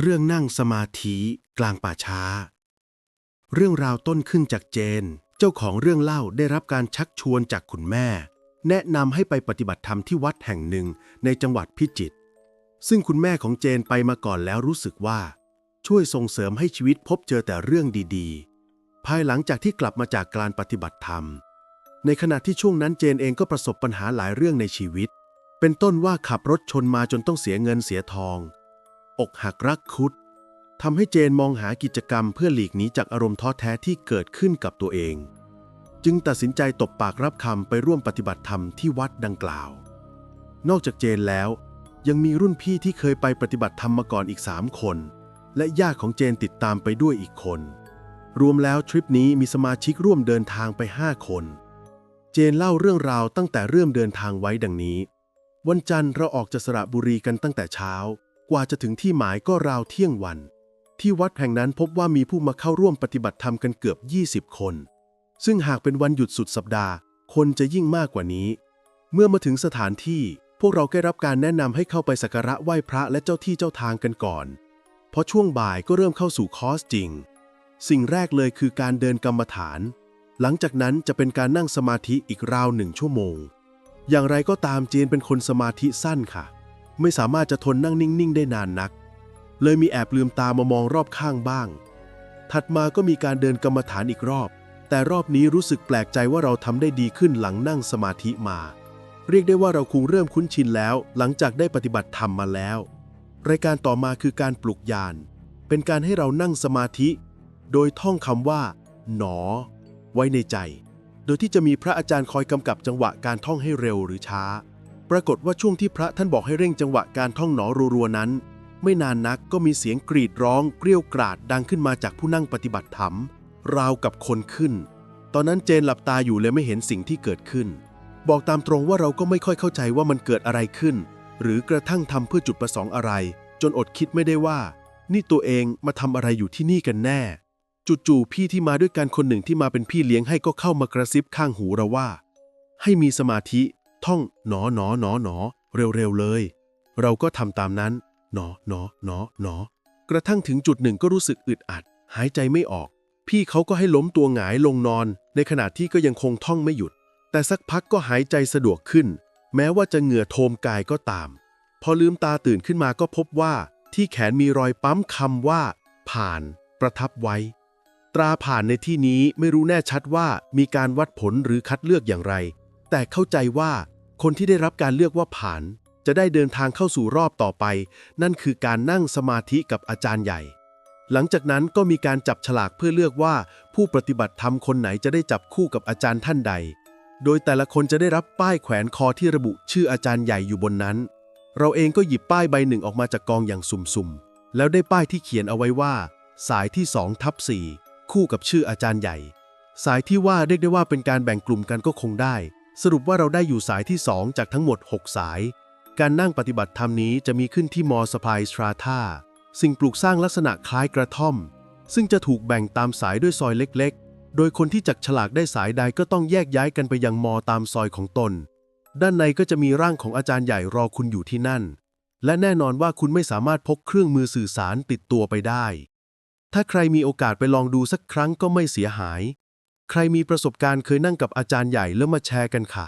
เรื่องนั่งสมาธิกลางป่าช้า เรื่องราวต้นขึ้นจากเจน เจ้าของเรื่องเล่าได้รับการชักชวนจากคุณแม่ แนะนำให้ไปปฏิบัติธรรมที่วัดแห่งหนึ่งในจังหวัดพิจิตรซึ่งคุณแม่ของเจนไปมาก่อนแล้วรู้สึกว่า ช่วยส่งเสริมให้ชีวิตพบเจอแต่เรื่องดีๆ ภายหลังจากที่กลับมาจากการปฏิบัติธรรม ในขณะที่ช่วงนั้นเจนเองก็ประสบปัญหาหลายเรื่องในชีวิต เป็นต้นว่าขับรถชนมาจนต้องเสียเงินเสียทอง อกหักรักคุดทำให้เจนมองหากิจกรรมเพื่อหลีกหนีจากอารมณ์ท้อแท้ที่เกิดขึ้นกับตัวเอง จึงตัดสินใจตบปากรับคำไปร่วมปฏิบัติธรรมที่วัดดังกล่าว นอกจากเจนแล้ว ยังมีรุ่นพี่ที่เคยไปปฏิบัติธรรมมาก่อนอีกสามคน และญาติของเจนติดตามไปด้วยอีกคน รวมแล้วทริปนี้มีสมาชิกร่วมเดินทางไป5คน เจนเล่าเรื่องราวตั้งแต่เริ่มเดินทางไว้ดังนี้ วันจันทร์เราออกจากสระบุรีกันตั้งแต่เช้า กว่าจะถึงที่หมายก็ราวเที่ยงวัน ที่วัดแห่งนั้นพบว่ามีผู้มาเข้าร่วมปฏิบัติธรรมกันเกือบ 20 คน ซึ่งหากเป็นวันหยุดสุดสัปดาห์ คนจะยิ่งมากกว่านี้ เมื่อมาถึงสถานที่พวกเราได้รับการแนะนำให้เข้าไปสักการะไหว้พระและเจ้าที่เจ้าทางกันก่อนเพราะช่วงบ่ายก็เริ่มเข้าสู่คอร์สจริง สิ่งแรกเลยคือการเดินกรรมฐาน หลังจากนั้นจะเป็นการนั่งสมาธิอีกราวหนึ่งชั่วโมง อย่างไรก็ตามเจนเป็นคนสมาธิสั้นค่ะ ไม่สามารถจะทนนั่งนิ่งๆ ได้นานนัก เลยมีแอบลืมตามามองรอบข้างบ้าง ถัดมาก็มีการเดินกรรมฐานอีกรอบ แต่รอบนี้รู้สึกแปลกใจว่าเราทำได้ดีขึ้นหลังนั่งสมาธิมา เรียกได้ว่าเราคงเริ่มคุ้นชินแล้ว หลังจากได้ปฏิบัติธรรมมาแล้ว รายการต่อมาคือการปลุกยาน เป็นการให้เรานั่งสมาธิ โดยท่องคำว่า หนอ ไว้ในใจ โดยที่จะมีพระอาจารย์คอยกำกับจังหวะการท่องให้เร็วหรือช้า ปรากฏว่าช่วงที่พระท่านบอกให้เร่งจังหวะการท่องหนอรัวๆนั้น ไม่นานนักก็มีเสียงกรีดร้องเกรี้ยวกราดดังขึ้นมาจากผู้นั่งปฏิบัติธรรม ราวกับคนขึ้น ตอนนั้นเจนหลับตาอยู่เลยไม่เห็นสิ่งที่เกิดขึ้น บอกตามตรงว่าเราก็ไม่ค่อยเข้าใจว่ามันเกิดอะไรขึ้น หรือกระทั่งทำเพื่อจุดประสงค์อะไร จนอดคิดไม่ได้ว่า นี่ตัวเองมาทำอะไรอยู่ที่นี่กันแน่จู่ๆพี่ที่มาด้วยกันคนหนึ่งที่มาเป็นพี่เลี้ยงให้ก็เข้ามากระซิบข้างหูเราว่า ให้มีสมาธิ ท่องหนอหนอหนอหนอเร็วๆเลย เราก็ทำตามนั้น หนอหนอหนอหนอกระทั่งถึงจุดหนึ่งก็รู้สึกอึดอัด หายใจไม่ออก พี่เขาก็ให้ล้มตัวหงายลงนอน ในขณะที่ก็ยังคงท่องไม่หยุด แต่สักพักก็หายใจสะดวกขึ้น แม้ว่าจะเหงื่อโทมกายก็ตาม พอลืมตาตื่นขึ้นมาก็พบว่า ที่แขนมีรอยปั๊มคำว่า ผ่าน ประทับไว้ ตราผ่านในที่นี้ไม่รู้แน่ชัดว่ามีการวัดผลหรือคัดเลือกอย่างไร แต่เข้าใจว่า คนที่ได้รับการเลือกว่าผ่าน จะได้เดินทางเข้าสู่รอบต่อไป นั่นคือการนั่งสมาธิกับอาจารย์ใหญ่ หลังจากนั้นก็มีการจับฉลากเพื่อเลือกว่า ผู้ปฏิบัติธรรมคนไหนจะได้จับคู่กับอาจารย์ท่านใด โดยแต่ละคนจะได้รับป้ายแขวนคอที่ระบุชื่ออาจารย์ใหญ่อยู่บนนั้น เราเองก็หยิบป้ายใบหนึ่งออกมาจากกองอย่างสุ่มๆ แล้วได้ป้ายที่เขียนเอาไว้ว่า สายที่2ทับ4คู่กับชื่ออาจารย์ใหญ่ สายที่ว่าเรียกได้ว่าเป็นการแบ่งกลุ่มกันก็คงได้ สรุปว่าเราได้อยู่สายที่ 2 จากทั้งหมด 6 สาย การนั่งปฏิบัติธรรมนี้จะมีขึ้นที่มอสพายสตราธาสิ่งปลูกสร้างลักษณะคล้ายกระท่อม ซึ่งจะถูกแบ่งตามสายด้วยซอยเล็กๆ โดยคนที่จักฉลากได้สายใดก็ต้องแยกย้ายกันไปยังมอตามซอยของตน ด้านในก็จะมีร่างของอาจารย์ใหญ่รอคุณอยู่ที่นั่น และแน่นอนว่าคุณไม่สามารถพกเครื่องมือสื่อสารติดตัวไปได้ ถ้าใครมีโอกาสไปลองดูสักครั้งก็ไม่เสียหาย ใครมีประสบการณ์เคยนั่งกับอาจารย์ใหญ่แล้วมาแชร์กันค่ะ